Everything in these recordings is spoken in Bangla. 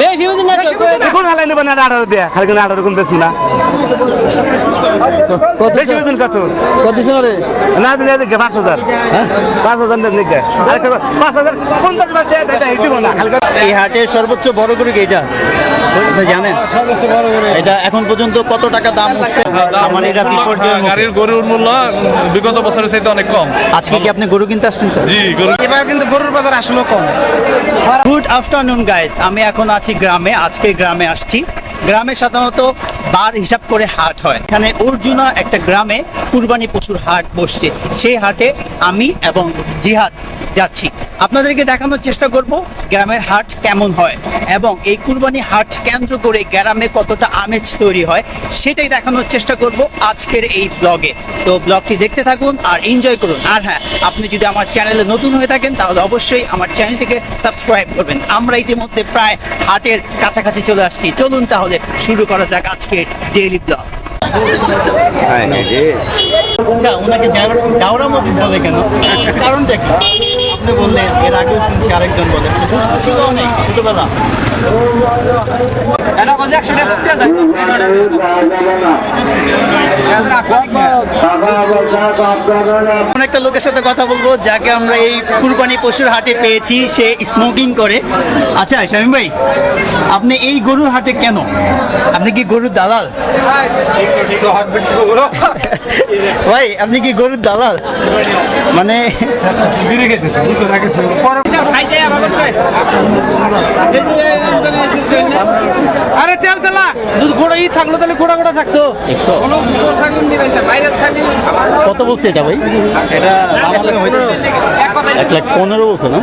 বেশি বুঝি না। তো কোন হালাই নেবেন না আঠারো দিয়ে। খালি কোনো আঠারো কোন বেশি না। বেশি বেতন কত? কত রে না দিলে দেখে পাঁচ হাজার। পাঁচ হাজার দেখে পাঁচ হাজার পঞ্চাশ বার চেয়ে দেয় এই দিব না খালি এই হাটের সর্বোচ্চ বড় গরু কি এটা? জানেন? এটা। এখন পর্যন্ত কত টাকা দাম উঠছে? আমার এটা বিপর্যয় গাড়ির গরুর মূল্য বিগত বছরের চাইতে অনেক কম। আজকে কি আপনি গরু কিনতে আসছেন স্যার? জি এবার কিন্তু গরুর বাজার আসলে কম। গুড আফটারনুন গাইস আমি এখন আছি গ্রামে আজকে গ্রামে আসছি। গ্রামে সাধারণত বার হিসাব করে হাট হয়। এখানে অর্জুনা একটা গ্রামে কুরবানি পশুর হাট বসছে। সেই হাটে আমি এবং জিহাদ যাচ্ছি। আপনাদেরকে দেখানোর চেষ্টা করব গ্রামের হাট কেমন হয় এবং এই কুরবানি হাট কেন্দ্র করে গ্রামে কতটা আমেজ তৈরি হয় সেটাই দেখানোর চেষ্টা করব আজকের এই ব্লগে। তো ব্লগটি দেখতে থাকুন আর এনজয় করুন। আর হ্যাঁ আপনি যদি আমার চ্যানেলে নতুন হয়ে থাকেন, তাহলে অবশ্যই আমার চ্যানেলটিকে সাবস্ক্রাইব করবেন। আমরা ইতিমধ্যে প্রায় হাটের কাছাকাছি চলে আসছি। চলুন তাহলে শুরু করা যাক আজকের ডেইলি ব্লগ আচ্ছা ওনাকে জাওরা- মসজিদ বলে কেন? কারণ দেখুন আপনি বললেন এর আগেও শুনছি আরেকজন বলে। মানে দুষ্ট ছিল অনেক ছোটবেলা। একটা লোকের সাথে কথা বলব যাকে আমরা এই কুরবানি পশুর হাটে পেয়েছি সে স্মোকিং করে। আচ্ছা শামীম ভাই আপনি এই গরুর হাটে কেন? আপনি কি গরুর দালাল? ভাই আপনি কি গরুর দালাল? মানে আরে তেল তেলা যদি গোড়া ই থাকল তাহলে গোড়া গোড়া থাকতো। কত বলছে এটা ভাই? এটা এক লাখ পনেরো বলছে না?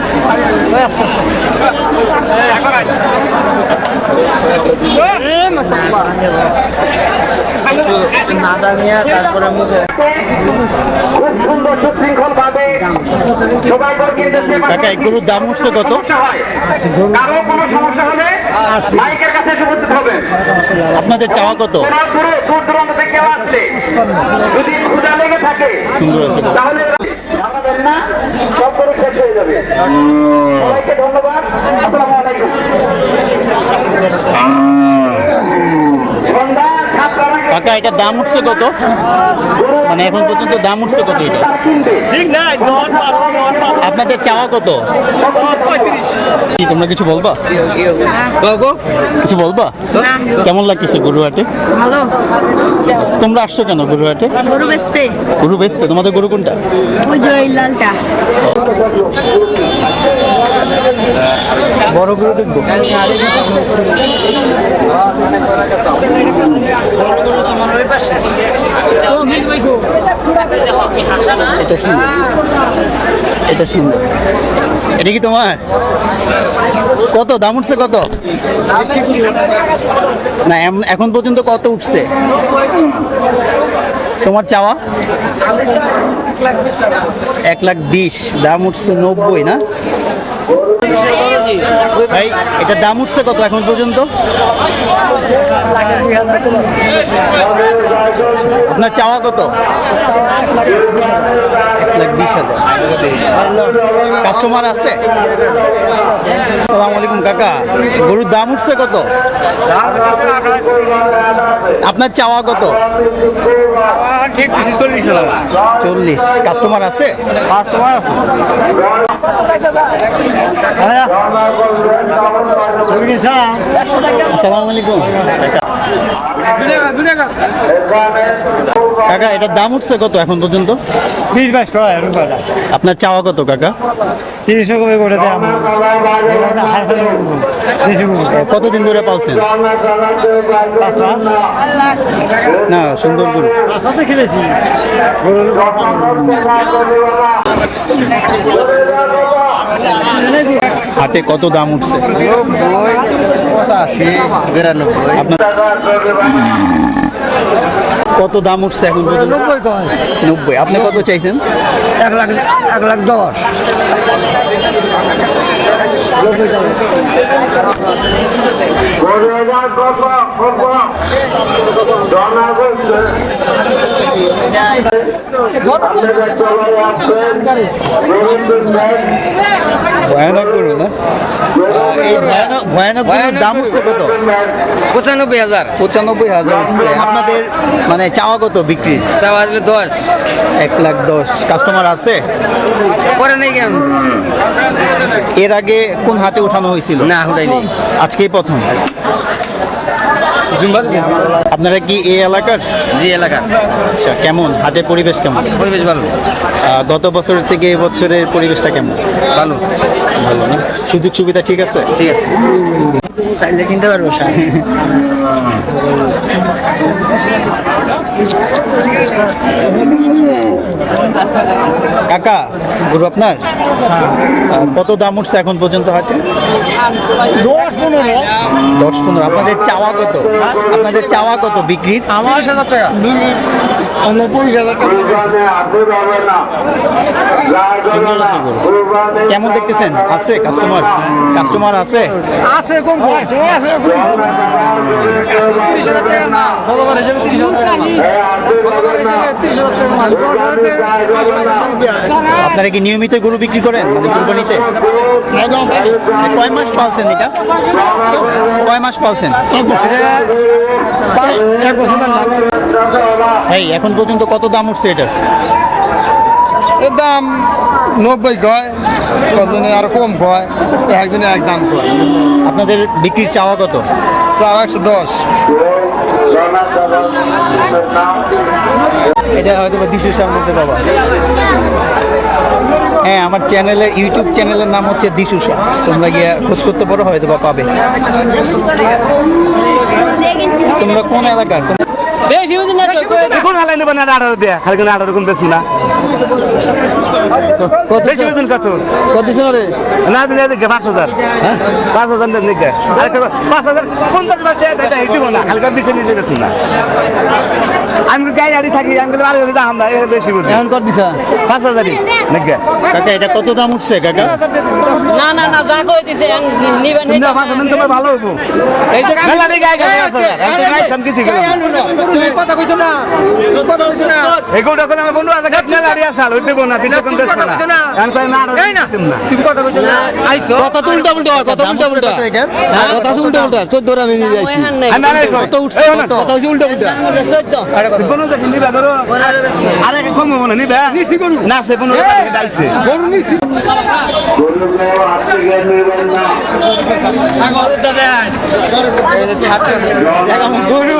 খুব সুন্দর সুশৃঙ্খল ভাবে সবাই কাকা এই গরুর দাম উঠছে কত? কারও কোনো সমস্যা হলে মাইকের কাছে উপস্থিত হবেন আপনাদের চাওয়া কত? দূর দূরান্ত থেকে আসছে যদি ক্ষুদা লেগে থাকে সুন্দর আছে। তাহলে না সব করে শেষ হয়ে যাবে সবাইকে ধন্যবাদ আসসালামু আলাইকুম সন্ধ্যা সাতটা আগে কাকা এটা দাম উঠছে কত? মানে এখন পর্যন্ত দাম উঠছে কত এটা? ঠিক না আপনাদের চাওয়া কত? কি তোমরা কিছু বলবা? কিছু বলবা? কেমন লাগতেছে গরুহাটে? ভালো। তোমরা আসছো কেন গরুহাটে? গরু বেচতে। গরু বেচতে তোমাদের গরু কোনটা? ওই যে লালটা। বড় গরু দেখব। এটা সুন্দর এটা সুন্দর এটা কি তোমার? কত? দাম উঠছে কত? না এখন পর্যন্ত কত উঠছে? তোমার চাওয়া? এক লাখ বিশ। দাম উঠছে নব্বই, না? ভাই, এটা দাম উঠছে কত এখন পর্যন্ত? আপনার চাওয়া কত? এক লাখ বিশ হাজার। কাস্টমার আছে? সালাম আলাইকুম, কাকা। গরুর দাম উঠছে কত? আপনার চাওয়া কত? চল্লিশ। কাস্টমার আছে? আসসালামু আলাইকুম। কাকা এটার দাম উঠছে কত এখন পর্যন্ত? বিশ বাইশ টাকা আপনার চাওয়া কত কাকা? তিরিশশো করে করে কতদিন ধরে পালছেন? না সুন্দর গরু সাথে খেলেছি। হাটে কত দাম উঠছে? আপনার কত দাম উঠছে এখন নব্বই কয়। নব্বই। আপনি কত চাইছেন? এক লাখ এক লাখ দশ। ভয়ানক গরু না এই ভয়ানক ভয়ানক গরুর দাম হচ্ছে কত? পঁচানব্বই হাজার। পঁচানব্বই হাজার আপনাদের মানে চাওয়া কত বিক্রি? চাওয়া আসলে দশ। এক লাখ দশ। কাস্টমার আছে? পরে নেই কেন? এর আগে কোন হাটে উঠানো হয়েছিল? না আজকেই প্রথম। আপনারা কি এই এলাকার? জি এলাকা। আচ্ছা কেমন? হাটের পরিবেশ কেমন? পরিবেশ ভালো। গত বছরের থেকে এবছরের পরিবেশটা কেমন? ভালো। ভালো না? সুযোগ সুবিধা ঠিক আছে? ঠিক আছে। চাইলে কিনতে পারব কাকা গরু আপনার? কত দাম উঠছে এখন পর্যন্ত হাটে? দশ পনেরো? দশ পনেরো। আপনাদের চাওয়া কত? আপনাদের চাওয়া কত বিক্রির? আমার হাজার টাকা। উনত্রিশ হাজার টাকা কেমন দেখতেছেন? আছে কাস্টমার কাস্টমার আছে? আছে কম আছে আছে তিরিশ হাজার মাল। হিসেবে হাজার মাল। হিসেবে হাজার মাল। আপনারা কি নিয়মিত গরু বিক্রি করেন? মানে কুরবানিতে কয় মাস পালছেন এটা? কয় মাস পালছেন। এই এখন পর্যন্ত কত দাম উঠছে এটার? এর দাম নব্বই কয় কতজনে আর কম কয় একজনে এক দাম কয়। আপনাদের বিক্রির চাওয়া কত? দশ। এটা হয়তো বা দিশুর সামনে পাবা হ্যাঁ আমার চ্যানেলের ইউটিউব চ্যানেলের নাম হচ্ছে দিশুষা তোমরা গিয়ে খোঁজ করতে পারো হয়তো বা পাবে। তোমরা কোন এলাকার? তোমরা- কোন হালাই নেবেন না আঠারো দেয়া। খালি কোনো আঠারো কোন বেশি না। বেশি বেতন কত? কত দিছো রে? না দিলে দেখে পাঁচ হাজার। পাঁচ হাজার দেন দেখে আরেকটা পাঁচ হাজার পঞ্চাশ বার টাকা দেয় এই দিব না। হালকা বেশি নিজে বেশি না। আমি গাড়ি গাড়ি থাকি আমি কিন্তু আরও দাম না বেশি বুঝি। এখন কত দিছো? পাঁচ হাজারই দেখে কাকা এটা কত দাম উঠছে কাকা? না না না যা কই দিছে নিবেন না পাঁচ হাজার তোমার ভালো হব এই কথা কইছো না। কথা কইছো না। এগুলো করে আমার বন্ধু কার্ড মেলা দিয়ে আসাল দেবো না তিনশো পঞ্চাশ না। আমি কই না আরও দিতাম না তুমি কথা কইছো না। আইছো। কথা তো উল্টা উল্টা কথা উল্টা উল্টা কথা তো উল্টা উল্টা চোদ্দ আমি নিয়ে যাইছি। আমি আরে কত উঠছে কথা হচ্ছে উল্টা। উল্টা কোনো দেখি নিবা ধরো। আরে কম হব না নিবা। নিছি করু না সে পনেরো টাকা ডাইছে দেখ আমার গরু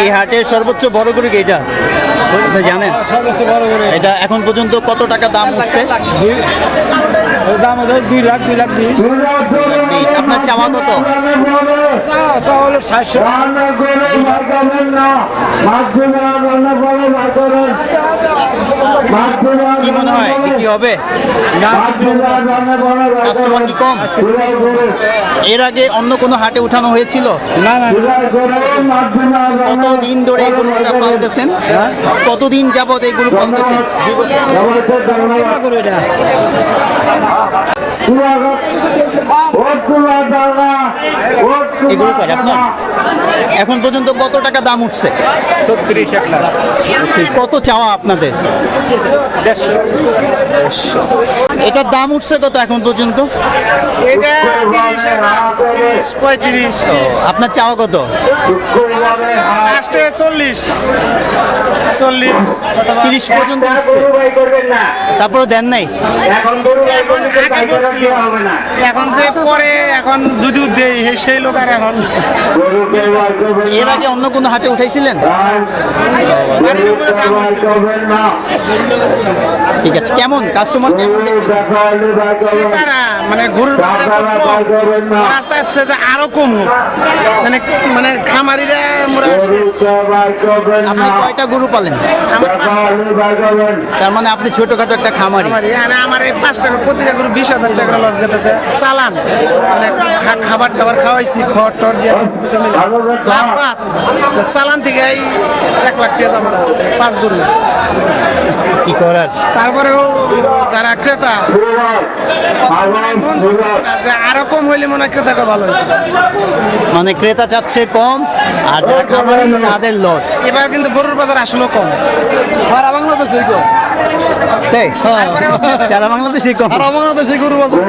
এই হাটের সর্বোচ্চ বড় গরু কি এটা? আপনি জানেন? সর্বোচ্চ বড় করে এটা। এখন পর্যন্ত কত টাকা দাম উঠছে? দাম হলো দুই লাখ দুই লাখ বিশ। আপনার চাওয়া কত? তাহলে সাতশো কি মনে হয়? বিক্রি হবে? কাস্টমার কি কম? এর আগে অন্য কোনো হাটে উঠানো হয়েছিল? না না। কত দিন ধরে এগুলো পালতেছেন? কতদিন যাবত এগুলো পালতেছেন? এগুলো আপনার? এখন পর্যন্ত কত টাকা দাম উঠছে? ছত্রিশ এক লাখ। কত চাওয়া আপনাদের? এটার দাম উঠছে কত এখন পর্যন্ত? আপনার চাওয়া কত? চল্লিশ। চল্লিশ। তিরিশ পর্যন্ত তারপরে দেন নাই? এখন যে পরে এখন যদি দেই সেই লোক আর এখন। এর আগে অন্য কোনো হাটে উঠাইছিলেন ঠিক আছে। কেমন কাস্টমার কেমন তারা মানে গরুর যে আরও কম মানে মানে খামারিরা মোরা আপনি কয়টা গরু পালেন? তার মানে আপনি ছোটখাটো একটা খামারি। আমার এই পাঁচ টাকা প্রতিটা গরু বিশ হাজার টাকা লস গেতেছে চালান। মানে খাবার টাবার খাওয়াইছি খড় টর দিয়ে। চালান থেকে এক লাখ টাকা পাঁচ গরু। কি করার তারপরেও যারা ক্রেতা মন যে আরও কম হইলে মনে হয় ক্রেতাটা ভালো মানে ক্রেতা চাচ্ছে কম আর যারা খামারি তাদের লস এবার কিন্তু গরুর বাজার আসলেও কম। সারা বাংলাদেশে কম। তাই? সারা বাংলাদেশে কম। সারা বাংলাদেশে গরু বাজার।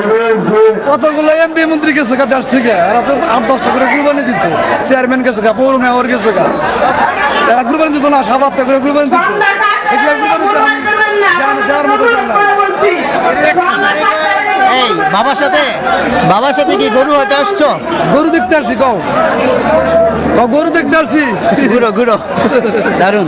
কতগুলো এমপি মন্ত্রী গেছে গা দেশ থেকে? এরা তো আট দশটা করে কুরবানি দিত। চেয়ারম্যান গেছে গা পৌর মেয়র গেছে গা। এরা কুরবানি দিত না সাত আটটা করে কুরবানি দিত। এগুলো কুরবানি এই বাবার সাথে বাবার সাথে কি গরু হাটে আসছো গরু দেখতে আসছি কও গরু দেখতে আসছি ঘুরো ঘুরো দারুণ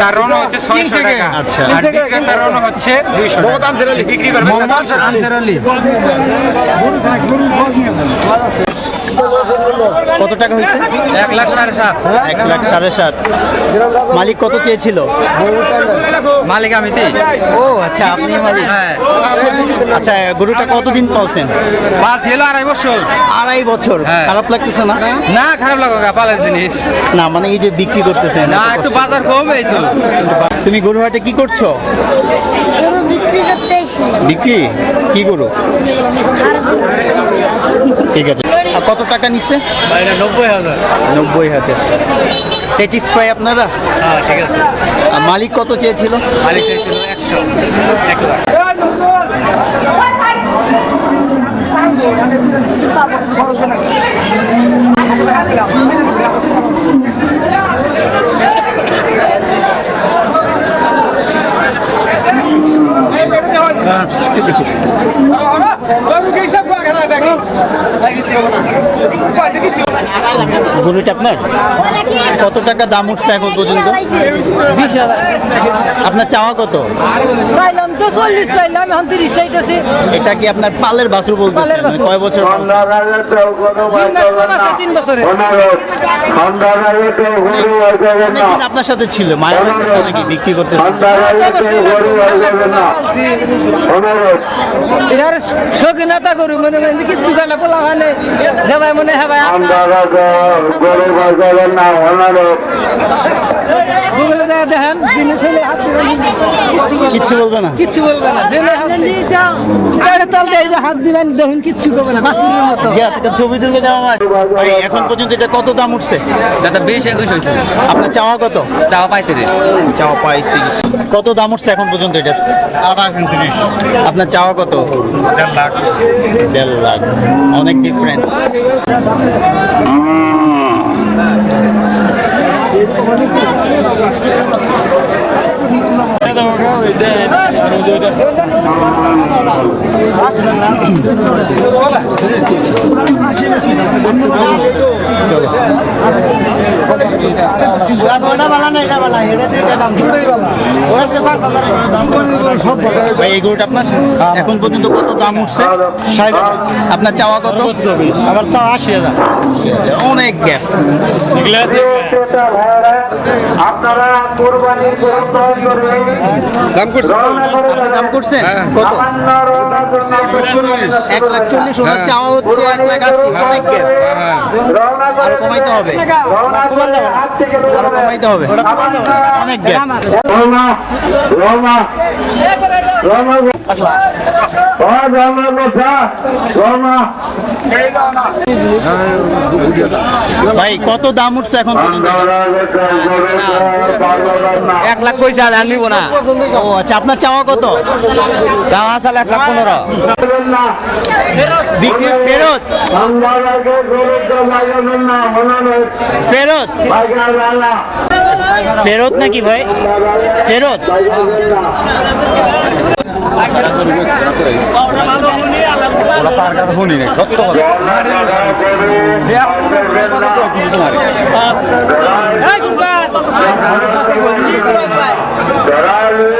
তার রণ হচ্ছে ছয়শো টাকা আচ্ছা। আর বিক্রেতার রণ হচ্ছে দুইশো বিক্রি করবে কত টাকা হয়েছে? এক লাখ সাড়ে সাত। এক লাখ সাড়ে সাত। মালিক কত চেয়েছিল? মালিক আমি ও আচ্ছা আপনি মালিক। হ্যাঁ। আচ্ছা গরুটা কতদিন পালছেন? মা ছিল আড়াই বছর। আড়াই বছর। হ্যাঁ। খারাপ লাগতেছে না? না খারাপ লাগো পালের জিনিস। না মানে এই যে বিক্রি করতেছেন না একটু বাজার কম এই তো। তুমি গরু হাটে কি করছ? বিক্রি কি গরু? ঠিক আছে। কত টাকা নিচ্ছে নব্বই হাজার নব্বই হাজার স্যাটিসফাই আপনারা হ্যাঁ ঠিক আছে মালিক কত চেয়েছিল মালিক চাইছিল একশো এক লাখ গরুটা আপনার? কত টাকা দাম উঠছে এখন পর্যন্ত? আপনার চাওয়া কত? চাইলাম তো চল্লিশ চাইলাম এখন তিরিশ চাইতেছি। এটা কি আপনার পালের বাছুর পালের বাছুর। কয় বছর তিন বছরে? আপনার সাথে ছিল? মায়ের নাকি? বিক্রি করতে শৌখিনতা করু মনে করেন যে কিচ্ছু খানা পোলা খানে যাবাই মনে গুগলে দেখা দেখেন জিনিস হলে হাত দিবেন। কিচ্ছু বলবে না। কিচ্ছু বলবে না। জেনে হাত দিয়ে তাল দিয়ে যে হাত দিবেন দেখুন কিচ্ছু করবে না বাসুরের মতো। একটা ছবি তুলে দাও আমার ভাই, এখন পর্যন্ত এটা কত দাম উঠছে? দাদা বেশ একুশ হয়েছে। আপনার চাওয়া কত? চাওয়া পঁয়ত্রিশ। চাওয়া পঁয়ত্রিশ। কত দাম উঠছে এখন পর্যন্ত এটা? আপনার চাওয়া কত? দেড় লাখ। দেড় লাখ। অনেক ডিফারেন্স ভাই এই গরুটা আপনার? এখন পর্যন্ত কত দাম উঠছে? আপনার চাওয়া কত? আমার চাওয়া আশি হাজার। অনেক গ্যাপ শ্রোতা ভাইয়েরা, আপনারা কোরবানির গরু ক্রয় করবেন। আপনি দাম করছেন? কত? এক লাখ চল্লিশ। ওনার চাওয়া হচ্ছে এক লাখ আশি অনেক গ্যাপ রওনা আরও কমাইতে হবে। আরও কমাইতে হবে। অনেক গ্যাপ। ভাই কত দাম উঠছে এখন এক লাখ কইছে আর নিব না। ও আচ্ছা আপনার চাওয়া কত? চাওয়া চাল এক লাখ পনেরো। ফেরত? বাংলাকে গরুত্ব লাগাবেন না মনে নয় ফেরত?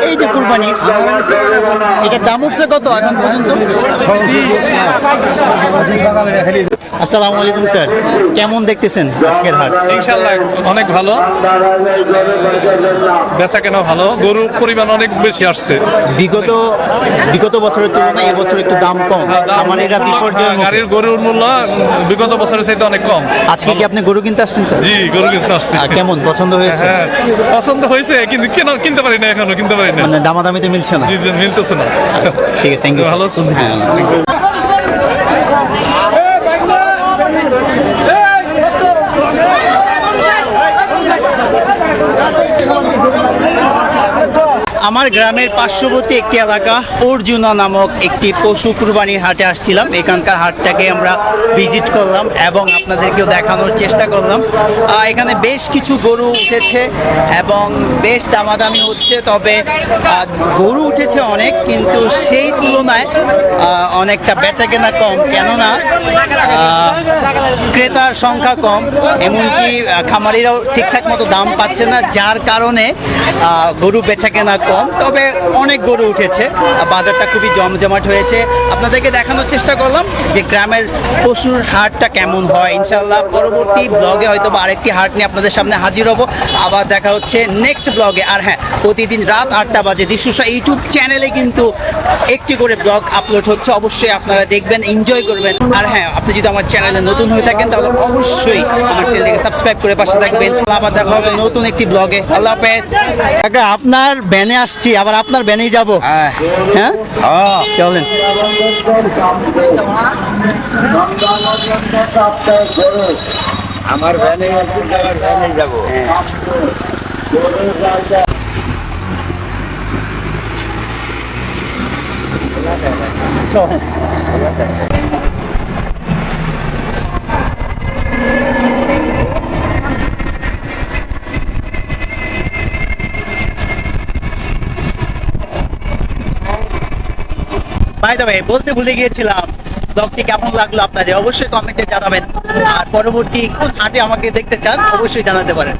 এই যে কুরবানি এটার দাম উঠছে কত এখন পর্যন্ত? আসসালামু আলাইকুম স্যার। কেমন দেখতেছেন আজকের হাট? ইনশাল্লাহ অনেক ভালো। বেচা কেনা ভালো। গরু পরিমাণ অনেক বেশি আসছে। বিগত বিগত বছরের তুলনায় এবছর একটু দাম কম। আমার এটা বিপর্যয় গাড়ির গরুর মূল্য বিগত বছরের চাইতে অনেক কম। আজকে কি আপনি গরু কিনতে আসছেন স্যার? জি গরু কিনতে আসছি। কেমন? পছন্দ হয়েছে? হ্যাঁ পছন্দ হয়েছে কিন্তু কেন কিনতে পারি না এখনও কিনতে পারি না। মানে দামাদামিতে মিলছে না। জি জি মিলতেছে না। ঠিক আছে থ্যাংক ইউ ভালো আছেন? হ্যাঁ আমার গ্রামের পার্শ্ববর্তী একটি এলাকা অর্জুনা নামক একটি পশু কুরবানির হাটে আসছিলাম। এখানকার হাটটাকে আমরা ভিজিট করলাম এবং আপনাদেরকেও দেখানোর চেষ্টা করলাম। এখানে বেশ কিছু গরু উঠেছে এবং বেশ দামাদামি হচ্ছে, তবে গরু উঠেছে অনেক, কিন্তু সেই তুলনায় অনেকটা বেচা কেনা কম। কেননা ক্রেতার সংখ্যা কম, এমনকি খামারিরাও ঠিকঠাক মতো দাম পাচ্ছে না, যার কারণে গরু বেচা কেনা কম। তবে অনেক গরু উঠেছে। বাজারটা খুবই জমজমাট হয়েছে। আপনাদেরকে দেখানোর চেষ্টা করলাম যে গ্রামের পশুর হাটটা কেমন হয়। ইনশাল্লাহ পরবর্তী ব্লগে হয়তো বা আরেকটি হাট নিয়ে আপনাদের সামনে হাজির হব। আবার দেখা হচ্ছে নেক্সট ব্লগে। আর হ্যাঁ প্রতিদিন রাত আটটা বাজে। দিশুসা ইউটিউব চ্যানেলে কিন্তু একটি করে ব্লগ আপলোড হচ্ছে। অবশ্যই আপনারা দেখবেন এনজয় করবেন। আর হ্যাঁ আপনি যদি আমার চ্যানেলে নতুন হয়ে থাকেন, তাহলে অবশ্যই আমার চ্যানেলকে সাবস্ক্রাইব করে পাশে থাকবেন। আবার দেখা হবে নতুন একটি ব্লগে। আল্লাহ হাফেজ। আপনার ব্যানে আসছি আবার আপনার ব্যানেই যাব। হ্যাঁ। চলেন। আমার ভ্যানে ভ্যানে যাব। বাই দ্য বলতে ভুলে গিয়েছিলাম ব্লগটি কেমন লাগল আপনাদের অবশ্যই কমেন্টে জানাবেন। আর পরবর্তী কোন হাটে আমাকে দেখতে চান, অবশ্যই জানাতে পারেন।